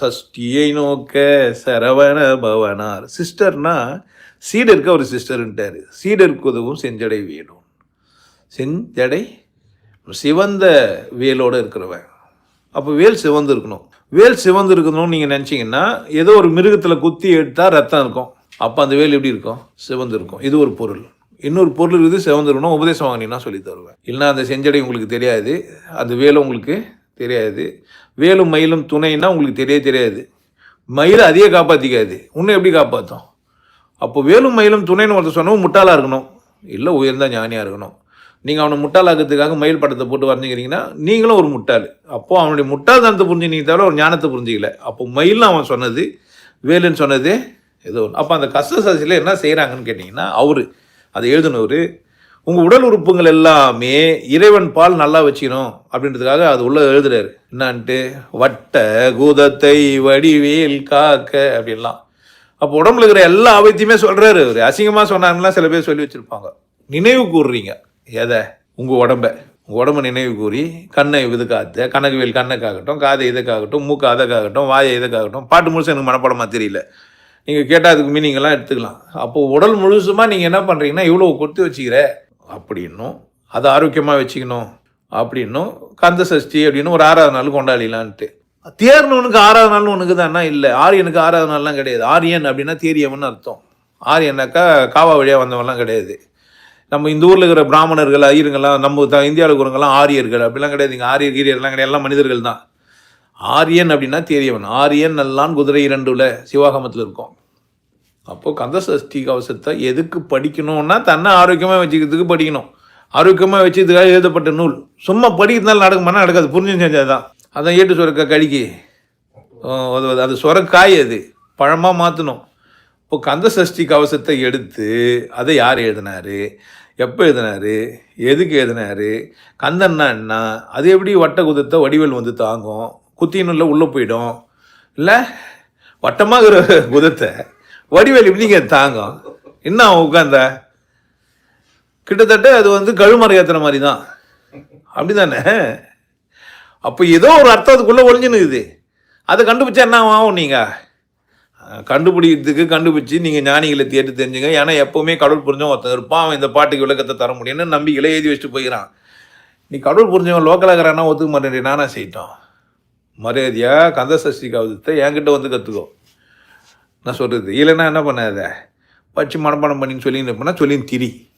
சஷ்டியை நோக்க சரவண பவனார். சிஸ்டர்னா சீடருக்கு ஒரு சிஸ்டர்ன்ட்டார். சீடருக்கு உதவும் செஞ்சடை வேணும் செஞ்சடை சிவந்த வேலோடு இருக்கிறவன். அப்போ வேல் சிவந்து இருக்கணும். வேல் சிவந்து இருக்கணும்னு நீங்கள் நினச்சிங்கன்னா ஏதோ ஒரு மிருகத்தில் குத்தி எடுத்தால் ரத்தம் இருக்கும். அப்போ அந்த வேல் எப்படி இருக்கும்? சிவந்து இருக்கும். இது ஒரு பொருள். இன்னொரு பொருள் இருக்குது சிவந்து இருக்கணும். உபதேசம் வாங்கினீங்கன்னா சொல்லி தருவேன். இல்லைன்னா அந்த செஞ்சடை உங்களுக்கு தெரியாது. அந்த வேலை உங்களுக்கு தெரியாது. வேலும் மயிலும் துணைன்னா உங்களுக்கு தெரிய தெரியாது. மயிலை அதையே காப்பாற்றிக்காது இன்னும் எப்படி காப்பாற்றும் அப்போ வேலும் மயிலும் துணைன்னு ஒருத்தர் சொன்னவன் முட்டாளாக இருக்கணும். இல்லை உயர்ந்த ஞானியாக இருக்கணும். நீங்கள் அவனை முட்டாளாக்கிறதுக்காக மயில் படத்தை போட்டு வரைஞ்சிக்கிறீங்கன்னா நீங்களும் ஒரு முட்டாள். அப்போது அவனுடைய முட்டாள்தனத்தை புரிஞ்சுனீங்க தவிர ஒரு ஞானத்தை புரிஞ்சிக்கல. அப்போ மயில்னு அவன் சொன்னது வேலுன்னு சொன்னது ஏதோ ஒன்று அப்போ அந்த கஷ்ட சசியில் என்ன செய்கிறாங்கன்னு கேட்டிங்கன்னா அவர் அதை எழுதினவர் உங்கள் உடல் உறுப்புகள் எல்லாமே இறைவன் பால் நல்லா வச்சுக்கணும் அப்படின்றதுக்காக அது உள்ள எழுதுறாரு. என்னான்ட்டு? வட்ட கூதத்தை வடிவேல் காக்க அப்படின்லாம். அப்போ உடம்புல இருக்கிற எல்லா அவத்தையுமே சொல்கிறாரு அவர் அசிங்கமாக சொன்னாங்கன்னா சில பேர் சொல்லி வச்சுருப்பாங்க. நினைவு கூறுறீங்க. எதை? உங்கள் உடம்ப. உங்கள் உடம்ப நினைவு கூறி கண்ணை இதுக்காத்த கணக்குவேல் கண்ணுக்காகட்டும் காதை இதுக்காகட்டும் மூக்கு அதற்காகட்டும் வாயை இதுக்காகட்டும் பாட்டு முழுசு எனக்கு மனப்படமாக தெரியல. நீங்கள் கேட்டால் அதுக்கு மீனிங்கெல்லாம் எடுத்துக்கலாம். அப்போது உடல் முழுசுமாக நீங்கள் என்ன பண்ணுறீங்கன்னா இவ்வளோ கொடுத்து வச்சுக்கிற அப்படின்னும். அதை ஆரோக்கியமாக வச்சுக்கணும் அப்படின்னும். கந்த சஷ்டி அப்படின்னு ஒரு ஆறாவது நாள் கொண்டாடலான்ட்டு தேர்னவனுக்கு ஆறாவது நாள்னு ஒன்றுக்கு தானா இல்லை. ஆரியனுக்கு ஆறாவது நாள்லாம் கிடையாது. ஆரியன் அப்படின்னா தேரியவன் அர்த்தம். ஆரியனாக்கா காவா வழியாக வந்தவன்லாம் கிடையாது. நம்ம இந்த ஊரில் இருக்கிற பிராமணர்கள் ஐயருங்கெல்லாம் நம்ம த இந்தியாவில் இருக்கிறவங்கலாம் ஆரியர்கள். அப்படிலாம் கிடையாது. இங்கே ஆரியர் கீரியர்லாம் கிடையாது. எல்லாம் மனிதர்கள் தான் ஆரியன் அப்படின்னா தேரியவன். ஆரியன் நல்லான் குதிரை இரண்டுல சிவாகமத்தில் இருக்கும். அப்போது கந்த சஷ்டி கவசத்தை எதுக்கு படிக்கணும்னா தன்னை ஆரோக்கியமாக வச்சுக்கிறதுக்கு படிக்கணும். ஆரோக்கியமாக வச்சுக்கிறதுக்காக எழுதப்பட்ட நூல். சும்மா படிக்கிறதுனால நடக்குமானா நடக்காது. புரிஞ்சு செஞ்சால் தான். அதான் ஏட்டு சுரக்க கழிக்கு. அது அது சுரக்காய் அது. பழமாக மாற்றணும் இப்போ கந்த சஷ்டி கவசத்தை எடுத்து அதை யார் எழுதினாரு? எப்போ எழுதினாரு? எதுக்கு எழுதினாரு? கந்தன்னா என்ன? அது எப்படி வட்ட குதத்தை வடிவேல் வந்து தாங்கும்? குத்தினுள்ள உள்ளே போயிடும். இல்லை வட்டமாக இருக்கிற குதத்தை வடிவேல் இப்படிங்க தாங்கும். என்ன அவன் உட்காந்த கிட்டத்தட்ட அது வந்து கழுமறை ஏற்றுற மாதிரி தான் அப்படி தானே அப்போ ஏதோ ஒரு அர்த்தம் அதுக்குள்ளே ஒளிஞ்சுனுக்குது அதை கண்டுபிடிச்சா என்ன ஆகும் நீங்கள் கண்டுபிடிக்கிறதுக்கு கண்டுபிடிச்சி நீங்கள் ஞானிகளை தேடி தெரிஞ்சுங்க. ஏன்னா எப்போவுமே கடவுள் புரிஞ்சவன் ஒருத்தன் இருப்பான். அவன் இந்த பாட்டுக்கு விளக்கத்தை தர முடியும்னு நம்பிக்கையில எழுதி வச்சுட்டு போயிடறான் நீ கடவுள் புரிஞ்சவன் லோக்கலாக ஒத்துக்க மாட்டேன் நானா செய்யிட்டோம். மரியாதையாக கந்த சஷ்டி என்கிட்ட வந்து கற்றுக்கோ நான் சொல்கிறது இல்லைன்னா என்ன பண்ணாத? வச்சு மனப்பாடம் பண்ணின்னு சொல்லி இருப்பேன்னா சொல்லின்னு திரி.